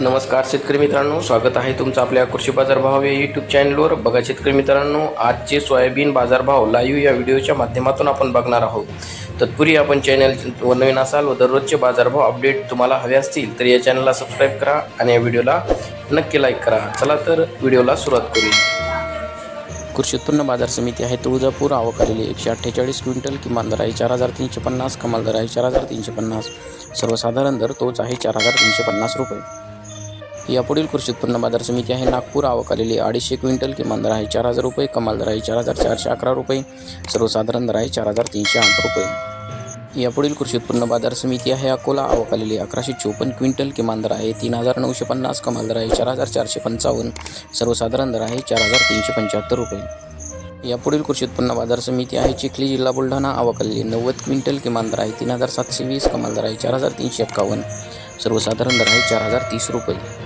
नमस्कार शेतकरी मित्रांनो स्वागत आहे तुमचं आपल्या कृषी बाजार भाव या यूट्यूब चॅनलवर बघा शेतकरी मित्रांनो आजचे सोयाबीन बाजारभाव लाईव्ह या व्हिडिओच्या माध्यमातून आपण बघणार आहोत. तत्पूर्वी आपण चॅनल व नवीन असाल व दररोजचे बाजारभाव अपडेट तुम्हाला हवे असतील तर या चॅनलला सबस्क्राईब करा आणि या व्हिडिओला नक्की लाईक करा. चला तर व्हिडिओला सुरुवात करूया. कृषी उत्पन्न बाजार समिती आहे तुळजापूर. आवक आलेली एकशे अठ्ठेचाळीस क्विंटल किमान दर आहे चार हजार तीनशे पन्नास कमाल दर आहे चार हजार तीनशे पन्नास. सर्वसाधारण दर तोच आहे चार हजार तीनशे पन्नास रुपये. यापुढील कृषी उत्पन्न बाजार समिती आहे. नागपूर आवक आलेली अडीचशे क्विंटल किमान दर आहे. चार हजार रुपये कमाल दर आहे. चार हजार चारशे अकरा रुपये. सर्वसाधारण दर आहे. चार हजार तीनशे आठ रुपये. यापुढील कृषी उत्पन्न बाजार समिती आहे. अकोला आवक आलेली अकराशे चोपन्न क्विंटल किमान दर आहे. तीन हजार नऊशे पन्नास कमाल दर आहे. चार हजार चारशे पंचावन्न. सर्वसाधारण दर आहे. चार हजार तीनशे पंच्याहत्तर रुपये. यापुढील कृषी उत्पन्न बाजार समिती आहे. चिखली जिल्हा बुलढाणा आवक नव्वद क्विंटल किमान दर आहे. तीन हजार सातशे वीस कमाल दर आहे. चार हजार तीनशे एक्कावन्न सर्वसाधारण दर आहे. चार हजार तीस रुपये.